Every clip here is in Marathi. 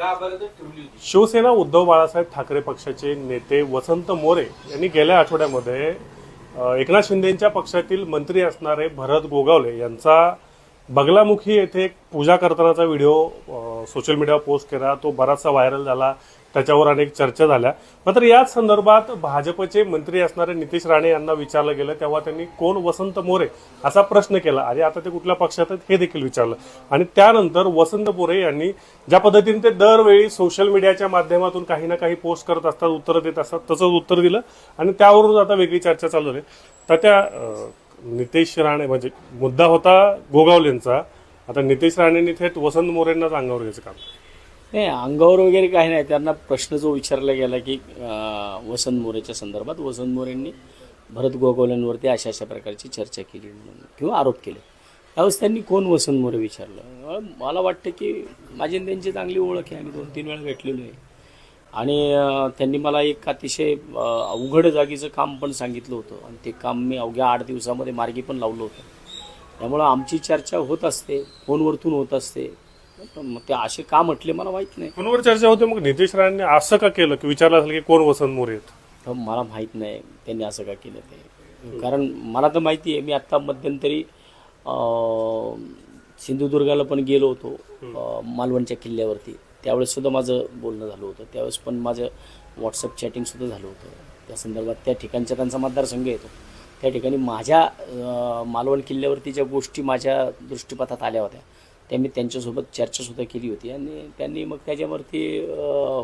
शिवसेना उद्धव बाळासाहेब ठाकरे पक्षाचे नेते वसंत मोरे यांनी गेल्या आठवड्यामध्ये एकनाथ शिंदेच्या पक्षातील मंत्री असणारे भरत गोगावले यांचा बगलामुखी येथे एक पूजा करतानाचा व्हिडिओ सोशल मीडियावर पोस्ट केला. तो बराचसा व्हायरल झाला. त्याच्यावर अनेक चर्चा झाल्या. मात्र याच संदर्भात भाजपचे मंत्री असणारे नितीश राणे यांना विचारलं गेलं तेव्हा त्यांनी कोण वसंत मोरे असा प्रश्न केला. आणि आता ते कुठल्या पक्षात आहेत हे देखील विचारलं. आणि त्यानंतर वसंत मोरे यांनी ज्या पद्धतीने ते दरवेळी सोशल मीडियाच्या माध्यमातून काही ना काही पोस्ट करत असतात उत्तरं देत असतात तसंच उत्तर दिलं. आणि त्यावरून आता वेगळी चर्चा चालू आहे तर त्या नितेश राणे म्हणजे मुद्दा होता गोगावलेंचा. आता नितेश राणेंनी थेट वसंत मोरेंना अंगावर घ्यायचं काम. नाही अंगावर वगैरे काही नाही. त्यांना प्रश्न जो विचारला गेला की वसंत मोरेच्या संदर्भात वसंत मोरेंनी भरत गोगोल्यांवरती अशा अशा प्रकारची चर्चा केली म्हणून किंवा आरोप केले. त्यावेळेस त्यांनी कोण वसंत मोरे विचारलं? मला वाटतं की माझी त्यांची चांगली ओळख आहे. आम्ही दोन तीन वेळा भेटलेलो आहे. आणि त्यांनी मला एक अतिशय अवघड जागीचं काम पण सांगितलं होतं. आणि ते काम मी अवघ्या आठ दिवसामध्ये मार्गी पण लावलं होतं. त्यामुळं आमची चर्चा होत असते. फोनवरतून होत असते. पण मग ते असे का म्हटले मला माहीत नाही. फोनवर चर्चा होते मग नितेश राणेंनी असं का केलं की विचारलं असेल की कोण वसंत मोरे आहेत? तर मला माहीत नाही त्यांनी असं का केलं ते. कारण मला तर माहिती आहे मी आत्ता मध्यंतरी अं, सिंधुदुर्गाला पण गेलो होतो अं, मालवणच्या किल्ल्यावरती. त्यावेळेस सुद्धा माझं बोलणं झालं होतं. त्यावेळेस पण माझं व्हॉट्सअप चॅटिंगसुद्धा झालं होतं. त्या संदर्भात त्या ठिकाणचा त्यांचा मतदारसंघ येतो. त्या ठिकाणी माझ्या अं, मालवण किल्ल्यावरती ज्या गोष्टी माझ्या दृष्टीपथात आल्या होत्या त्या मी त्यांच्यासोबत चर्चासुद्धा केली होती. आणि त्यांनी मग त्याच्यावरती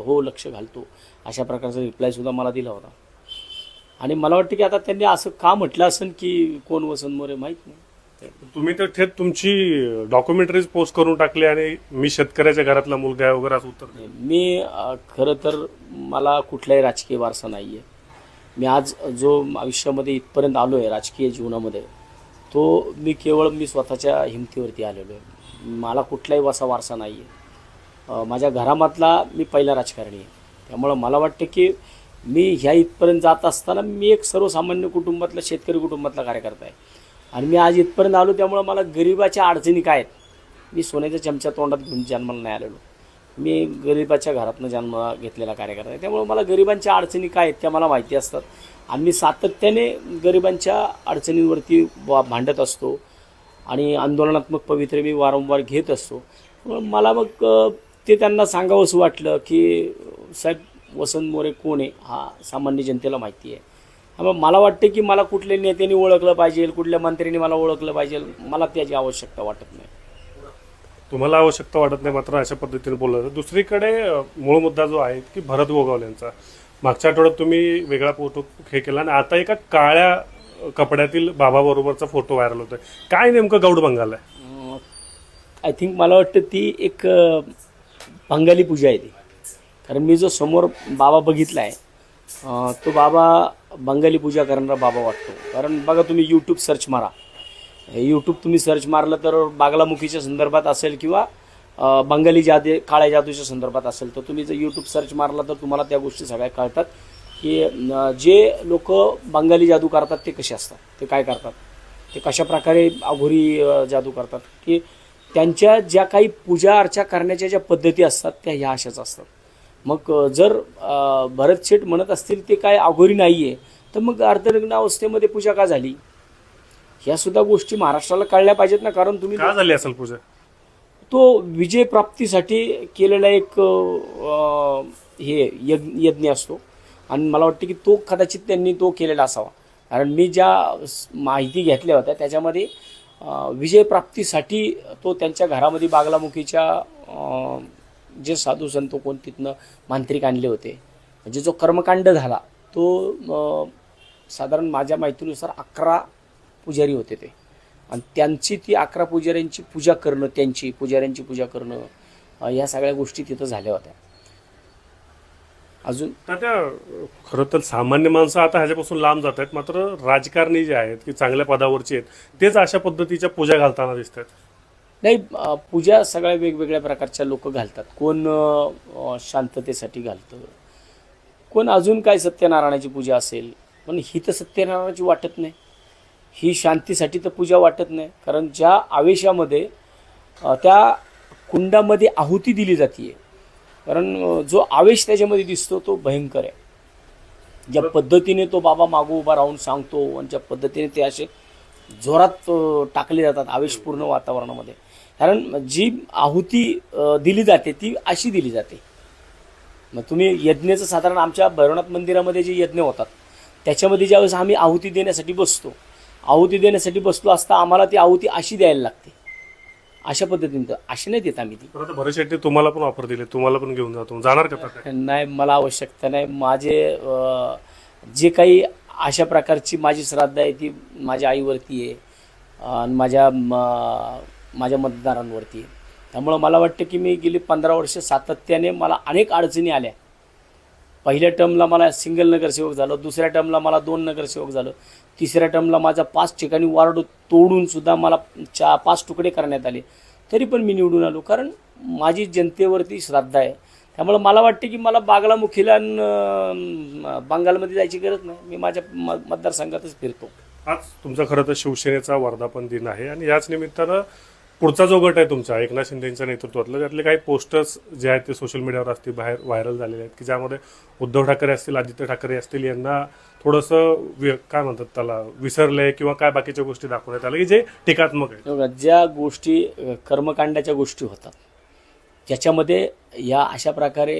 हो लक्ष घालतो. अशा प्रकारचा रिप्लायसुद्धा मला दिला होता. आणि मला वाटतं की आता त्यांनी असं का म्हटलं असेल की कोण वसंत मोरे माहीत नाही. तुम्ही तर थेट तुमची डॉक्युमेंटरीज पोस्ट करून टाकली आणि मी शेतकऱ्याच्या घरातला मुलगा आहे वगैरे असं उत्तर. मी खरं तर मला कुठलाही राजकीय वारसा नाही आहे मी आज जो आयुष्यामध्ये इथपर्यंत आलो आहे राजकीय जीवनामध्ये तो मी केवळ मी स्वतःच्या हिमतीवरती आलेलो आहे. मला कुठलाही वसा वारसा नाही आहे माझ्या घरामधला मी पहिला राजकारणी आहे. त्यामुळं मला वाटतं की मी ह्या इथपर्यंत जात असताना मी एक सर्वसामान्य कुटुंबातला शेतकरी कुटुंबातला कार्यकर्ता आहे. आणि मी आज इथपर्यंत आलो त्यामुळं मला गरिबाच्या अडचणी काय आहेत? मी सोन्याच्या चमच्या तोंडात घेऊन जन्माला नाही आलेलो. मी गरिबाच्या घरातनं जन्म घेतलेला कार्यकर्ता आहे. त्यामुळं मला गरिबांच्या अडचणी काय आहेत त्या मला माहिती असतात. आणि मी सातत्याने गरिबांच्या अडचणींवरती भांडत असतो. आणि आंदोलनात्मक पवित्रे मी वारंवार घेत असतो. मला मग ते त्यांना सांगावंसं वाटलं की साहेब वसंत मोरे कोण आहे? हा सामान्य जनतेला माहिती आहे. मग मला वाटतं की मला कुठल्या नेत्याने ओळखलं पाहिजे कुठल्या मंत्र्यांनी मला ओळखलं पाहिजे मला त्याची आवश्यकता वाटत नाही. तुम्हाला आवश्यकता वाटत नाही मात्र अशा पद्धतीने बोललं जातं. दुसरीकडे मूळ मुद्दा जो आहे की भरत गोगावलेंचा मागच्या आठवड्यात तुम्ही वेगळा फोटो हे केला आणि आता एका काळ्या कपड्यातील बाबाबरोबरचा फोटो व्हायरल होतोय. काय नेमकं गौड बंगाल आहे? आय थिंक मला वाटतं ती एक बंगाली पूजा आहे ती. कारण मी जो समोर बाबा बघितला आहे तो बाबा बंगाली पूजा करणारा बाबा वाटतो. कारण बघा तुम्ही यूट्यूब सर्च मारा. यूट्यूब तुम्ही सर्च मारलं तर बागलामुखीच्या संदर्भात असेल किंवा बंगाली जादे काळ्या जादूच्या संदर्भात असेल तर तुम्ही जर यूट्यूब सर्च मारला तर तुम्हाला त्या गोष्टी सगळ्या कळतात. की जे लोक बंगाली जादू करतात ते कसे असतात? ते काय करतात? ते कशा प्रकारे अघोरी जादू करतात? की त्यांच्या ज्या काही पूजा अर्चा करण्याच्या ज्या पद्धती असतात त्या ह्या अशाच असतात. मग जर भरत शेठ म्हणत असतील ते काय अघोरी नाही आहे तर मग अर्धनग्न अवस्थेमध्ये पूजा का झाली? ह्या सुद्धा गोष्टी महाराष्ट्राला कळल्या पाहिजेत ना कारण तुम्ही का झाली असेल पूजा? तो विजय प्राप्तीसाठी केलेला एक हे यज्ञ यज्ञ असतो. आणि मला वाटतं की तो कदाचित त्यांनी तो केलेला असावा. कारण मी ज्या माहिती घेतल्या होत्या त्याच्यामध्ये विजयप्राप्तीसाठी तो त्यांच्या घरामध्ये बागलामुखीच्या जे साधू संत कोण तिथनं मांत्रिक आणले होते. म्हणजे जो कर्मकांड झाला तो साधारण माझ्या माहितीनुसार अकरा पुजारी होते ते. आणि त्यांची ती अकरा पुजाऱ्यांची पूजा करणं त्यांची पुजाऱ्यांची पूजा करणं या सगळ्या गोष्टी तिथं झाल्या होत्या. अजून? त्या खरं तर सामान्य माणसं आता ह्याच्यापासून लांब जात आहेत मात्र राजकारणी जे आहेत की चांगल्या पदावरची आहेत तेच अशा पद्धतीच्या पूजा घालताना दिसत आहेत. नाही पूजा सगळ्या वेगवेगळ्या प्रकारच्या लोक घालतात. कोण शांततेसाठी घालतं? कोण अजून काय सत्यनारायणाची पूजा असेल? पण ही तर सत्यनारायणाची वाटत नाही. ही शांतीसाठी तर पूजा वाटत नाही. कारण ज्या आवेशामध्ये त्या कुंडामध्ये आहुती दिली जाते कारण जो आवेश त्याच्यामध्ये दिसतो तो भयंकर आहे. ज्या पद्धतीने तो बाबा मागो उभा राहून सांगतो आणि ज्या पद्धतीने ते असे जोरात टाकले जातात आवेशपूर्ण वातावरणामध्ये. कारण जी आहुती दिली जाते ती अशी दिली जाते. मग तुम्ही यज्ञाचं साधारण आमच्या भैरवनाथ मंदिरामध्ये जे यज्ञ होतात त्याच्यामध्ये ज्यावेळेस आम्ही आहुती देण्यासाठी बसतो आहुती देण्यासाठी बसलो असता आम्हाला ती आहुती अशी द्यायला लागते. अशा पद्धतीने तर अशी नाही देत आम्ही ती. आता भरत शेट्टी तुम्हाला पण ऑफर दिली तुम्हाला पण घेऊन जातो जाणार का आता? नाही मला आवश्यकता नाही. माझे अं, जे काही अशा प्रकारची माझी श्राद्ध आहे ती माझ्या आईवरती आहे आणि माझ्या म- माझ्या मतदारांवरती आहे. त्यामुळं मला वाटतं की मी गेली पंधरा वर्ष सातत्याने मला अनेक अडचणी आल्या. पहिल्या टर्मला मला सिंगल नगरसेवक झालं दुसऱ्या टर्मला मला दोन नगरसेवक झालं तिसऱ्या टर्मला माझा पाच ठिकाणी वार्ड तोडूनसुद्धा मला चा पाच तुकडे करण्यात आले. तरी पण मी निवडून आलो कारण माझी जनतेवरती श्रद्धा आहे. त्यामुळं मला वाटते की मला बागलामुखीला बंगालमध्ये जायची गरज नाही. मी माझ्या म- मतदारसंघातच फिरतो. आज तुमचा खरं तर शिवसेनेचा वर्धापन दिन आहे आणि याच निमित्तानं पुढचा जो गट आहे तुमचा एकनाथ शिंदेच्या नेतृत्वातला त्यातले काही पोस्टर्स जे आहेत ते सोशल मीडियावर असतील बाहेर व्हायरल झालेले आहेत की ज्यामध्ये उद्धव ठाकरे असतील आदित्य ठाकरे असतील यांना थोडंसं वि- काय म्हणतात त्याला विसरलंय किंवा काय बाकीच्या गोष्टी दाखवण्यात आल्या की जे टीकात्मक आहे ज्या गोष्टी कर्मकांडाच्या गोष्टी होतात ज्याच्यामध्ये या अशा प्रकारे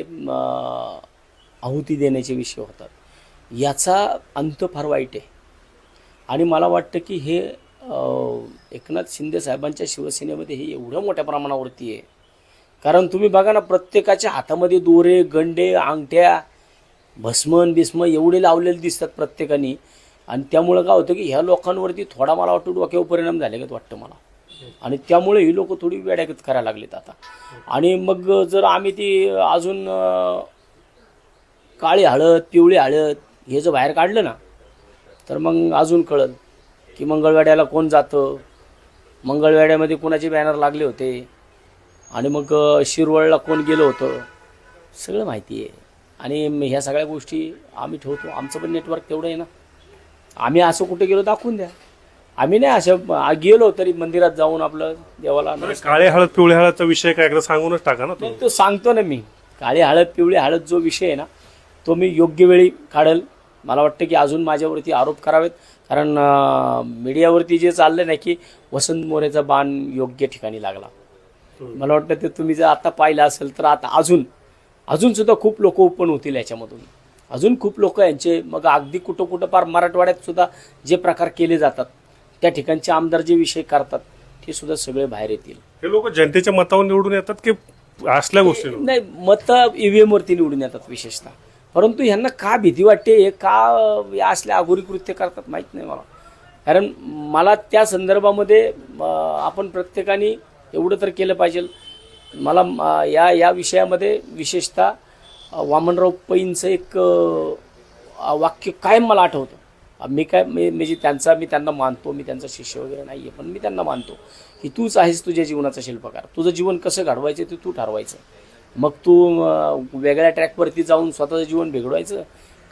आहुती देण्याचे विषय होतात याचा अंत फार वाईट आहे. आणि मला वाटतं की हे एकनाथ शिंदे साहेबांच्या शिवसेनेमध्ये हे एवढ्या मोठ्या प्रमाणावरती आहे. कारण तुम्ही बघा ना प्रत्येकाच्या हातामध्ये दोरे गंडे अंगठ्या भस्मन बिस्म एवढे लावलेले दिसतात प्रत्येकाने. आणि त्यामुळं काय होतं की ह्या लोकांवरती थोडा मला वाटतो डोक्यावर परिणाम झाले का वाटतं मला. आणि त्यामुळे ही लोक थोडी वेड्यागत करायला लागलेत आता. आणि मग जर आम्ही ती अजून काळी हळद पिवळी हळद हे जर बाहेर काढलं ना तर मग अजून कळल की मंगळवेड्याला कोण जातं? मंगळवेड्यामध्ये कोणाचे बॅनर लागले होते? आणि मग शिरवळला कोण गेलं होतं? सगळं माहिती आहे आणि ह्या सगळ्या गोष्टी आम्ही ठेवतो. आमचं पण नेटवर्क तेवढं आहे ना. आम्ही असं कुठे गेलो दाखवून द्या. आम्ही नाही असं आ- गेलो तरी मंदिरात जाऊन आपलं देवाला काळे हळद पिवळे हळदचा विषय काय? एकदा सांगूनच टाका ना तो सांगतो ना मी. काळी हळद पिवळी हळद जो विषय आहे ना तो मी योग्य वेळी काढेल. मला वाटतं की अजून माझ्यावरती आरोप करावेत. कारण मीडियावरती जे चाललं नाही की वसंत मोरेचा बाण योग्य ठिकाणी लागला. मला वाटतं ते तुम्ही जर आता पाहिलं असेल तर आता अजून अजून सुद्धा खूप लोक ओपन होतील याच्यामधून. अजून खूप लोक यांचे मग अगदी कुठं कुठं पार मराठवाड्यात सुद्धा जे प्रकार केले जातात त्या ठिकाणचे आमदार जे विषय करतात ते सुद्धा सगळे बाहेर येतील. हे लोक जनतेच्या मतावर निवडून येतात की असल्या गोष्टी नाही मत ईव्हीएम वरती निवडून येतात विशेषतः. परंतु ह्यांना का भीती वाटते? हे का या असल्या अघोरी कृत्य करतात? माहीत नाही मला. कारण मला त्या संदर्भामध्ये आपण प्रत्येकाने एवढं तर केलं पाहिजे. मला या या विषयामध्ये विशेषतः वामनराव पैंचं एक वाक्य कायम मला आठवतं. मी काय मी म्हणजे त्यांचा मी त्यांना मानतो मी त्यांचा शिष्य वगैरे नाही आहे पण मी त्यांना मानतो. की तूच आहेस तुझ्या जीवनाचा शिल्पकार. तुझं जीवन कसं घडवायचं ते तू ठरवायचं. मग तू वेगळ्या ट्रॅकवरती जाऊन स्वतःचं जीवन बिघडवायचं?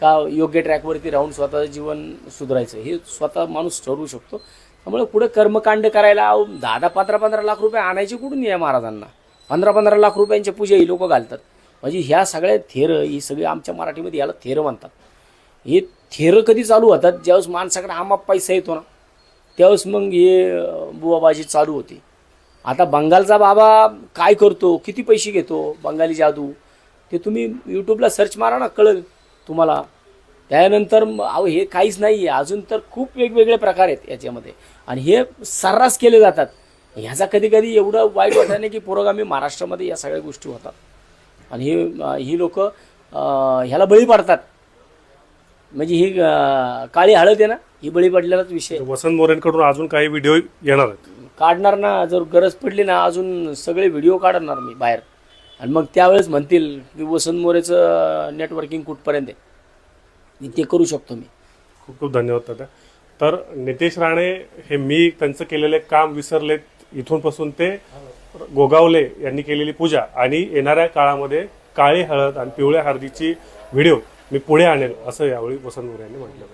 का योग्य ट्रॅकवरती राहून स्वतःचं जीवन सुधारायचं? हे स्वतः माणूस ठरवू शकतो. त्यामुळे पुढे कर्मकांड करायला दहा दहा पंधरा पंधरा लाख रुपये आणायचे कुठून या महाराजांना? पंधरा पंधरा लाख रुपयांच्या पूजा ही लोक घालतात. म्हणजे ह्या सगळ्या थेरं ही सगळी आमच्या मराठीमध्ये याला थेरं म्हणतात. हे थेरं कधी चालू होतात? ज्यावेळेस माणसाकडे आमाप पैसा येतो ना त्यावेळेस मग हे बुवाबाजी चालू होती. आता बंगालचा बाबा काय करतो? किती पैसे घेतो? बंगाली जादू? ते तुम्ही यूट्यूबला सर्च मारा ना कळेल तुम्हाला. त्यानंतर अहो हे काहीच नाही आहे. अजून तर खूप वेगवेगळे प्रकार आहेत याच्यामध्ये. आणि हे सर्रास केले जातात. ह्याचा कधी कधी एवढं वाईट वाटत नाही की पुरोगामी महाराष्ट्रामध्ये या सगळ्या गोष्टी होतात. आणि हे ही लोक ह्याला बळी पडतात. म्हणजे ही काळी हळद आहे ना? ही बळी पडलेलाच विषय. आहे. वसंत मोरेंकडून अजून काही व्हिडिओ येणार आहेत? काढणार ना जर गरज पडली ना अजून सगळे व्हिडिओ काढणार मी बाहेर. आणि मग त्यावेळेस म्हणतील की वसंत मोरेचं नेटवर्किंग कुठपर्यंत आहे? मी ते करू शकतो मी. खूप खूप धन्यवाद दादा. तर नितेश राणे हे मी त्यांचं केलेले काम विसरलेत इथून पासून ते गोगावले यांनी केलेली पूजा. आणि येणाऱ्या काळामध्ये काळी हळद आणि पिवळ्या हळदीची व्हिडिओ मी पुढे आणेल असं यावेळी वसंत मोरे यांनी म्हटलं